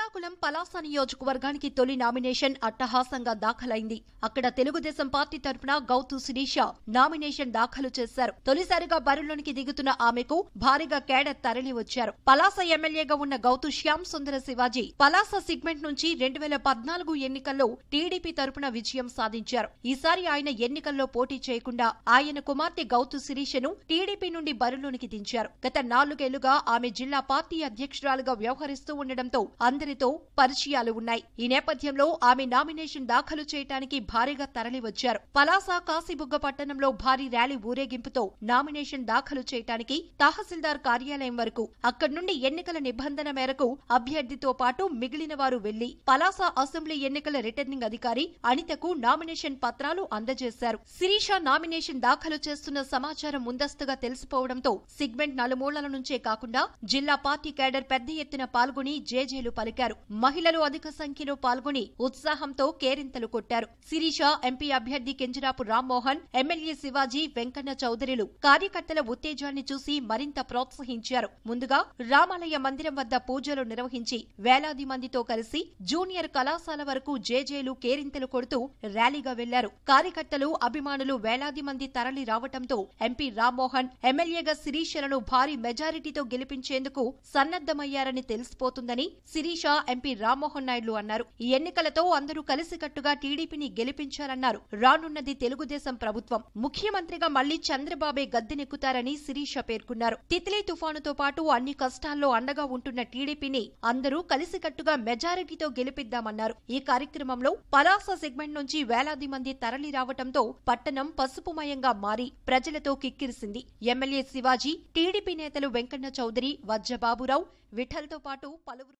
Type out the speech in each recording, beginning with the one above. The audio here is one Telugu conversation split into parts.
శ్రీకాకుళం పలాస నియోజకవర్గానికి తొలి నామినేషన్ అట్టహాసంగా దాఖలైంది. అక్కడ తెలుగుదేశం పార్టీ తరఫున గౌతు శిరీష నామినేషన్ దాఖలు చేశారు. తొలిసారిగా బరిలోనికి దిగుతున్న ఆమెకు భారీగా కేడర్ తరలి వచ్చారు. పలాస ఎమ్మెల్యేగా ఉన్న గౌతు శ్యామ్ సుందర శివాజీ పలాస సిగ్మెంట్ నుంచి రెండు వేల పద్నాలుగు ఎన్నికల్లో టీడీపీ తరపున విజయం సాధించారు. ఈసారి ఆయన ఎన్నికల్లో పోటీ చేయకుండా ఆయన కుమార్తె గౌతు శిరీషను టీడీపీ నుండి బరిలోనికి దించారు. గత నాలుగేళ్ళుగా ఆమె జిల్లా పార్టీ అధ్యక్షురాలుగా వ్యవహరిస్తూ ఉండడంతో అందరితో పరిచయాలు ఉన్నాయి. ఈ నేపథ్యంలో ఆమె నామినేషన్ దాఖలు చేయడానికి భారీగా తరలివచ్చారు. పలాస కాశీబుగ్గ పట్టణంలో భారీ ర్యాలీ ఊరేగింపుతో నామినేషన్ దాఖలు చేయడానికి తహసీల్దార్ కార్యాలయం వరకు అక్కడి నుండి ఎన్నికల నిబంధన మేరకు అభ్యర్థితో పాటు మిగిలిన వారు వెళ్ళి పలాస అసెంబ్లీ ఎన్నికల రిటర్నింగ్ అధికారి అనితకు నామినేషన్ పత్రాలు అందజేశారు. శిరీష నామినేషన్ దాఖలు చేస్తున్న సమాచారం ముందస్తుగా తెలిసిపోవడంతో సిగ్మెంట్ నలుమూలల నుంచే కాకుండా జిల్లా పార్టీ కేడర్ పెద్ద ఎత్తున పాల్గొని జేజేలు పలికారు. మహిళలు అధిక సంఖ్యలో పాల్గొని ఉత్సాహంతో కేరింతలు కొట్టారు. శిరీష ఎంపీ అభ్యర్థి కెంజరాపు రామ్మోహన్ ఎమ్మెల్యే శివాజీ వెంకన్న చౌదరిలు కార్యకర్తల ఉత్తేజాన్ని చూసి మరింత ప్రోత్సహించారు. ముందుగా రామాలయ మందిరం వద్ద పూజలు నిర్వహించి వేలాది మందితో కలిసి జూనియర్ కళాశాల వరకు జేజేలు కేరింతలు కొడుతూ ర్యాలీగా వెళ్ళారు. కార్యకర్తలు అభిమానులు వేలాది మంది తరలి రావటంతో ఎంపీ రామ్మోహన్ ఎమ్మెల్యేగా శిరీషలను భారీ మెజారిటీతో గెలిపించేందుకు సన్నద్దమయ్యారని తెలిసిపోతుందని శిరీష ఎంపీ రామ్మోహన్ నాయుడు అన్నారు. ఈ ఎన్నికలతో అందరూ కలిసికట్టుగా టీడీపీని గెలిపించారన్నారు రానున్నది తెలుగుదేశం ప్రభుత్వం. ముఖ్యమంత్రిగా మళ్ళీ చంద్రబాబే గద్దెనెక్కుతారని శిరీష పేర్కొన్నారు. తిత్లీ తుఫానుతో పాటు అన్ని కష్టాల్లో అండగా ఉంటున్న టీడీపీని అందరూ కలిసికట్టుగా మెజారిటీతో గెలిపిద్దామన్నారు. ఈ కార్యక్రమంలో పలాస సెగ్మెంట్ నుంచి వేలాది మంది తరలి రావటంతో పట్టణం పసుపుమయంగా మారి ప్రజలతో కిక్కిరిసింది. ఎమ్మెల్యే శివాజీ టీడీపీ నేతలు వెంకన్న చౌదరి వజ్రబాబురావు విఠల్తో పాటు పలువురు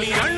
కదలి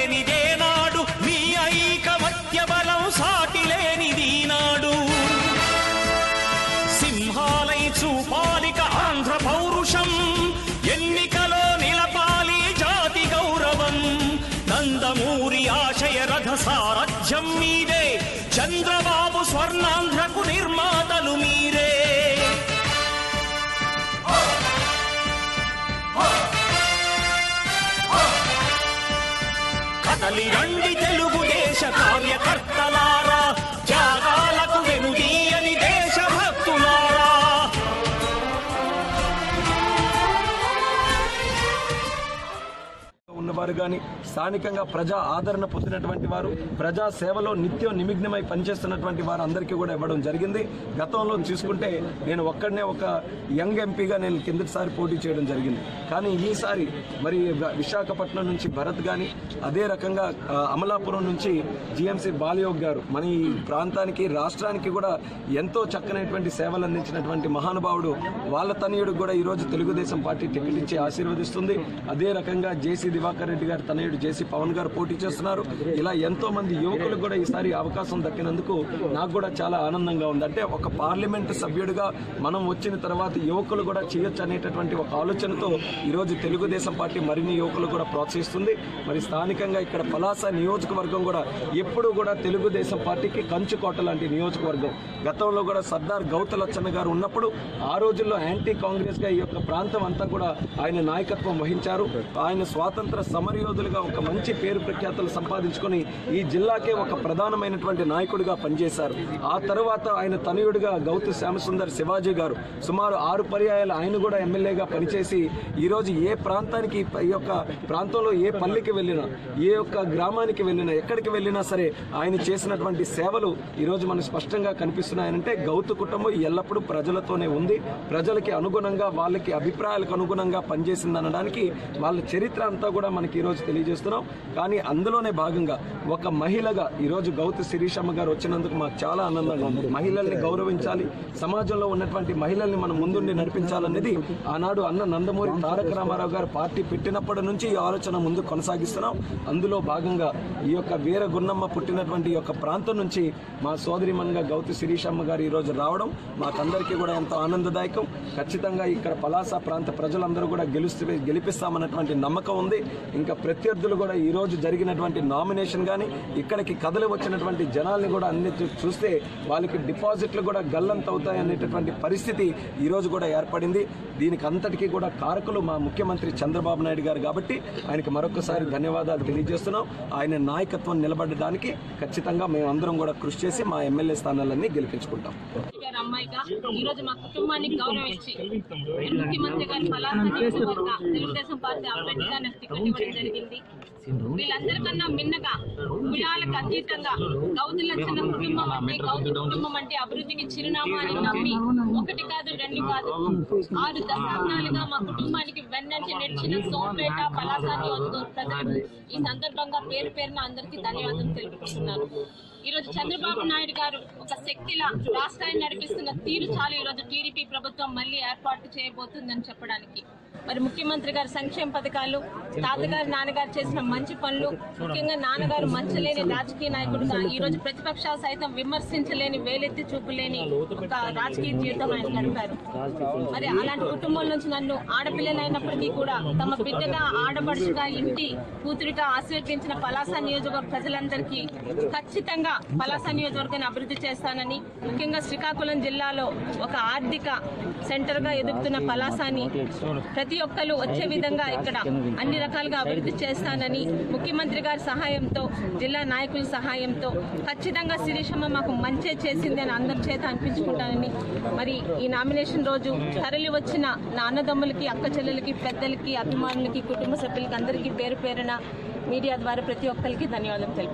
సాటి లేనిది నాడు సింహాలై చూపాలిక ఆంధ్ర పౌరుషం. ఎన్నికలో నిలపాలి జాతి గౌరవం. నందమూరి ఆశయ రథ సారథ్యం మీదే. చంద్రబాబు స్వర్ణాంధ్రకు నిర్మాతలు మీరే. కదలి రండి తెలుగు కార్యకర్తలారా వారు కానీ స్థానికంగా ప్రజా ఆదరణ పొందినటువంటి వారు ప్రజా సేవలో నిత్యం నిమిగ్నమై పనిచేస్తున్నటువంటి వారు అందరికీ కూడా ఇవ్వడం జరిగింది. గతంలో చూసుకుంటే నేను ఒక్కడనే ఒక యంగ్ ఎంపీగా నేను కిందటిసారి పోటీ చేయడం జరిగింది. కానీ ఈసారి మరి విశాఖపట్నం నుంచి భరత్ కానీ అదే రకంగా అమలాపురం నుంచి జిఎంసీ బాలయోగ్ గారు మన ఈ ప్రాంతానికి రాష్ట్రానికి కూడా ఎంతో చక్కనైనటువంటి సేవలు అందించినటువంటి మహానుభావుడు వాళ్ళ తనయుడు కూడా ఈరోజు తెలుగుదేశం పార్టీ టికెట్ ఇచ్చి ఆశీర్వదిస్తుంది. అదే రకంగా జేసీ దివాకర్ రెడ్డి గారి తనయుడు జేసీ పవన్ గారు పోటీ చేస్తున్నారు. ఇలా ఎంతో మంది యువకులకు కూడా ఈసారి అవకాశం దక్కినందుకు నాకు కూడా చాలా ఆనందంగా ఉంది. అంటే ఒక పార్లమెంట్ సభ్యుడిగా మనం వచ్చిన తర్వాత యువకులు కూడా చేయొచ్చు అనేటటువంటి ఒక ఆలోచనతో ఈరోజు తెలుగుదేశం పార్టీ మరిన్ని యువకులు కూడా ప్రోత్సహిస్తుంది. మరి స్థానికంగా ఇక్కడ పలాస నియోజకవర్గం కూడా ఎప్పుడూ కూడా తెలుగుదేశం పార్టీకి కంచుకోట లాంటి నియోజకవర్గం. గతంలో కూడా సర్దార్ గౌతలచ్చన్న గారు ఉన్నప్పుడు ఆ రోజుల్లో యాంటీ కాంగ్రెస్గా ఈ యొక్క ప్రాంతం అంతా కూడా ఆయన నాయకత్వం వహించారు. ఆయన స్వాతంత్ర సమరయోధులుగా ఒక మంచి పేరు ప్రఖ్యాతలు సంపాదించుకొని ఈ జిల్లాకే ఒక ప్రధానమైనటువంటి నాయకుడిగా పనిచేశారు. ఆ తర్వాత ఆయన తనయుడిగా గౌతు శ్యామసుందర్ శివాజీ గారు సుమారు ఆరు పర్యాయాలు ఆయన కూడా ఎమ్మెల్యేగా పనిచేసి ఈ రోజు ఏ ప్రాంతానికి ఈ యొక్క ప్రాంతంలో ఏ పల్లికి వెళ్ళినా ఏ యొక్క గ్రామానికి వెళ్ళినా ఎక్కడికి వెళ్ళినా సరే ఆయన చేసినటువంటి సేవలు ఈరోజు మనకు స్పష్టంగా కనిపిస్తున్నాయనంటే గౌతు కుటుంబం ఎల్లప్పుడూ ప్రజలతోనే ఉంది. ప్రజలకి అనుగుణంగా వాళ్ళకి అభిప్రాయాలకు అనుగుణంగా పనిచేసింది అనడానికి వాళ్ళ చరిత్ర అంతా కూడా మనకి ఈ రోజు తెలియజేస్తున్నాం. కానీ అందులోనే భాగంగా ఒక మహిళగా ఈరోజు గౌత శిరీషమ్మ గారు వచ్చినందుకు మాకు చాలా ఆనందంగా ఉంది. మహిళల్ని గౌరవించాలి. సమాజంలో ఉన్నటువంటి మహిళల్ని మనం ముందుండి నడిపించాలనేది ఆనాడు అన్న నందమూరి తారక రామారావు గారు పార్టీ పెట్టినప్పటి నుంచి ఈ ఆలోచన ముందు కొనసాగిస్తున్నాం. అందులో భాగంగా ఈ యొక్క వీర గున్నమ్మ పుట్టినటువంటి ఈ యొక్క ప్రాంతం నుంచి మా సోదరిమన్గా గౌతి శిరీషమ్మ గారు ఈరోజు రావడం మాకందరికీ కూడా ఎంతో ఆనందదాయకం. ఖచ్చితంగా ఇక్కడ పలాస ప్రాంత ప్రజలందరూ కూడా గెలుస్తు గెలిపిస్తామన్నటువంటి నమ్మకం ఉంది. ఇంకా ప్రత్యర్థులు కూడా ఈరోజు జరిగినటువంటి నామినేషన్ కానీ ఇక్కడికి కథలు వచ్చినటువంటి జనాల్ని కూడా అన్ని చూస్తే వాళ్ళకి డిపాజిట్లు కూడా గల్లంత అవుతాయి అనేటటువంటి పరిస్థితి ఈరోజు కూడా ఏర్పడింది. దీనికి అంతటికీ కూడా కారకులు మా ముఖ్యమంత్రి చంద్రబాబు నాయుడు గారు కాబట్టి ఆయనకి మరొకసారి ధన్యవాదాలు తెలియజేస్తున్నాం. ఆయన నాయకత్వం నిలబడడానికి ఖచ్చితంగా మేమందరం కూడా కృషి చేసి మా ఎమ్మెల్యే స్థానాలన్నీ గెలిపించుకుంటాం. మా కుటుంబానికి ముఖ్యమంత్రి గారి తెలుగుదేశం పార్టీ అభ్యర్థిగా టికెట్ ఇవ్వడం జరిగింది. వీళ్ళందరికన్నా మిన్నగా కులాలకు అతీతంగా గౌతుల చిన్న కుటుంబం అంటే గౌతు కుటుంబం అంటే అభివృద్ధికి చిరునామా అని నమ్మి ఒకటి కాదు రెండు కాదు. ఆరు దశాబ్దాలుగా మా కుటుంబానికి వెన్నంటి నడిచిన సోమపేట పలాస నియోజకవర్గ ప్రజలు ఈ సందర్భంగా పేరు పేరున అందరికీ ధన్యవాదాలు తెలుపుతున్నాను ఈ రోజు చంద్రబాబు నాయుడు గారు ఒక శక్తిలా రాష్ట్రాన్ని నడిపిస్తున్న తీరు చాలు ఈ రోజు టీడీపీ ప్రభుత్వం మళ్ళీ ఏర్పాటు చేయబోతుందని చెప్పడానికి. మరి ముఖ్యమంత్రి గారి సంక్షేమ పథకాలు తాతగారు నాన్నగారు చేసిన మంచి పనులు ముఖ్యంగా నాన్నగారు మంచలేని రాజకీయ నాయకుడుగా ఈ రోజు ప్రతిపక్షాలు సైతం విమర్శించలేని వేలెత్తి చూపులేని ఒక రాజకీయ జీవితం ఆయన గడిపారు. మరి అలాంటి కుటుంబం నుంచి నన్ను ఆడపిల్లలైనప్పటికీ కూడా తమ బిడ్డగా ఆడపడుచుగా ఇంటి కూతురిగా ఆశీర్వదించిన పలాస నియోజకవర్గ ప్రజలందరికీ ఖచ్చితంగా పలాస నియోజకవర్గాన్ని అభివృద్ధి చేస్తానని ముఖ్యంగా శ్రీకాకుళం జిల్లాలో ఒక ఆర్థిక సెంటర్గా ఎదుగుతున్న పలాసాని ప్రతి ఒక్కరు వచ్చే విధంగా ఇక్కడ అన్ని రకాలుగా అభివృద్ధి చేస్తానని ముఖ్యమంత్రి గారి సహాయంతో జిల్లా నాయకుల సహాయంతో ఖచ్చితంగా శిరీషమ్మ మాకు మంచే అని అందరి చేత అనిపించుకుంటానని మరి ఈ నామినేషన్ రోజు తరలి వచ్చిన నా అన్నదమ్ములకి అక్క చెల్లెలకి పెద్దలకి అభిమానులకి కుటుంబ సభ్యులకి అందరికీ పేరు పేరున మీడియా ద్వారా ప్రతి ఒక్కరికి ధన్యవాదాలు తెలుపు